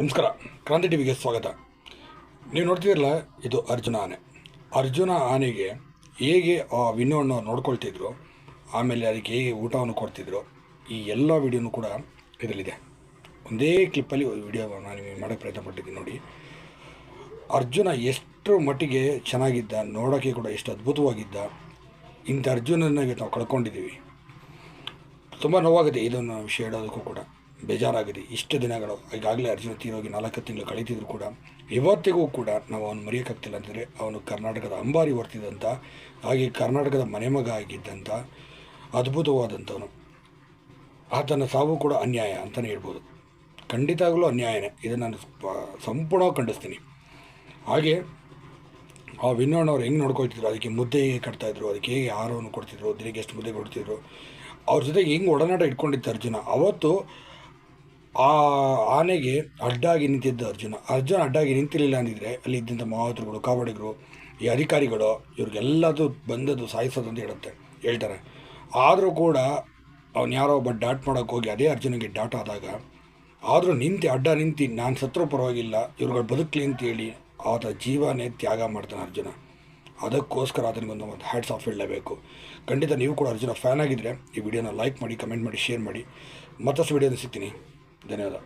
ನಮಸ್ಕಾರ. ಕ್ರಾಂತಿ ಟಿವಿಗೆ ಸ್ವಾಗತ. ನೀವು ನೋಡ್ತಿದ್ದೀರಲ್ಲ, ಇದು ಅರ್ಜುನ ಆನೆ. ಅರ್ಜುನ ಆನೆಗೆ ಹೇಗೆ ಆ ವಿನ್ನೋವನ್ನು ನೋಡ್ಕೊಳ್ತಿದ್ರು, ಆಮೇಲೆ ಅದಕ್ಕೆ ಹೇಗೆ ಊಟವನ್ನು ಕೊಡ್ತಿದ್ರು, ಈ ಎಲ್ಲ ವಿಡಿಯೋನು ಕೂಡ ಇದರಲ್ಲಿದೆ. ಒಂದೇ ಕ್ಲಿಪ್ಪಲ್ಲಿ ವಿಡಿಯೋ ನಾನು ಮಾಡೋಕ್ಕೆ ಪ್ರಯತ್ನ ಪಟ್ಟಿದ್ದೀನಿ ನೋಡಿ. ಅರ್ಜುನ ಎಷ್ಟು ಮಟ್ಟಿಗೆ ಚೆನ್ನಾಗಿದ್ದ ನೋಡೋಕ್ಕೆ ಕೂಡ ಎಷ್ಟು ಅದ್ಭುತವಾಗಿದ್ದ, ಇಂಥ ಅರ್ಜುನನಾಗೆ ನಾವು ಕಳ್ಕೊಂಡಿದ್ದೀವಿ. ತುಂಬ ನೋವಾಗಿದೆ ಇದನ್ನು ವಿಷಯ ಹೇಳೋದಕ್ಕೂ ಕೂಡ. ಬೇಜಾರಾಗಿದೆ. ಇಷ್ಟು ದಿನಗಳು, ಈಗಾಗಲೇ ಅರ್ಜುನ ತೀರೋಗಿ ನಾಲ್ಕು ತಿಂಗಳು ಕಳೀತಿದ್ರು ಕೂಡ, ಇವತ್ತಿಗೂ ಕೂಡ ನಾವು ಅವನು ಮರೆಯೋಕ್ಕಾಗ್ತಿಲ್ಲ ಅಂದರೆ ಅವನು ಕರ್ನಾಟಕದ ಅಂಬಾರಿ ಹೊರ್ತಿದ್ದಂಥ ಹಾಗೆ ಕರ್ನಾಟಕದ ಮನೆಮಗ ಆಗಿದ್ದಂಥ ಅದ್ಭುತವಾದಂಥವನು. ಆತನ ಸಾವು ಕೂಡ ಅನ್ಯಾಯ ಅಂತಲೇ ಹೇಳ್ಬೋದು. ಖಂಡಿತಾಗಲೂ ಅನ್ಯಾಯನೇ. ಇದನ್ನು ನಾನು ಸ್ಪ- ಸಂಪೂರ್ಣವಾಗಿ ಖಂಡಿಸ್ತೀನಿ. ಹಾಗೆ, ಆ ವಿನ್ನೋಣವ್ರು ಹೆಂಗೆ ನೋಡ್ಕೊಳ್ತಿದ್ರು? ಅದಕ್ಕೆ ಮುದ್ದೆ ಹೇಗೆ ಕಟ್ತಾಯಿದ್ರು ಅದಕ್ಕೆ ಹೇಗೆ ಆಹಾರವನ್ನು ಕೊಡ್ತಿದ್ರು? ದಿನಕ್ಕೆ ಎಷ್ಟು ಮುದ್ದೆ ಕೊಡ್ತಿದ್ರು? ಅವ್ರ ಜೊತೆಗೆ ಹೆಂಗೆ ಒಡನಾಟ ಇಟ್ಕೊಂಡಿತ್ತು ಅರ್ಜುನ? ಅವತ್ತು ಆ ಆನೆಗೆ ಅಡ್ಡಾಗಿ ನಿಂತಿದ್ದ ಅರ್ಜುನ ಅರ್ಜುನ ಅಡ್ಡಾಗಿ ನಿಂತಿರಲಿಲ್ಲ ಅಂದಿದ್ರೆ ಅಲ್ಲಿ ಇದ್ದಂಥ ಮಹಾವತರುಗಳು ಕಾವಡಿಗರು, ಈ ಅಧಿಕಾರಿಗಳು, ಇವ್ರಿಗೆಲ್ಲದು ಬಂದದ್ದು ಸಾಯಿಸೋದು ಅಂತ ಹೇಳುತ್ತೆ, ಹೇಳ್ತಾರೆ. ಆದರೂ ಕೂಡ ಅವನು ಯಾರೋ ಒಬ್ಬ ಡಾಟ್ ಮಾಡೋಕ್ಕೆ ಹೋಗಿ ಅದೇ ಅರ್ಜುನಿಗೆ ಡಾಟ್ ಆದಾಗ, ಆದರೂ ನಿಂತು, ಅಡ್ಡ ನಿಂತು, ನಾನು ಸತ್ರೂ ಪರವಾಗಿಲ್ಲ, ಇವ್ರುಗಳು ಬದುಕಲಿ ಅಂತೇಳಿ ಆತ ಜೀವನೇ ತ್ಯಾಗ ಮಾಡ್ತಾನೆ ಅರ್ಜುನ. ಅದಕ್ಕೋಸ್ಕರ ಆತನಿಗೊಂದು ಒಂದು ಹ್ಯಾಟ್ಸ್ ಆಫ್ ಹೇಳಲೇಬೇಕು. ಖಂಡಿತ ನೀವು ಕೂಡ ಅರ್ಜುನ ಫ್ಯಾನ್ ಆಗಿದ್ದರೆ ಈ ವಿಡಿಯೋನ ಲೈಕ್ ಮಾಡಿ ಕಮೆಂಟ್ ಮಾಡಿ ಶೇರ್ ಮಾಡಿ. ಮತ್ತಷ್ಟು ವಿಡಿಯೋನ ಸಿಗ್ತೀನಿ. 干累了。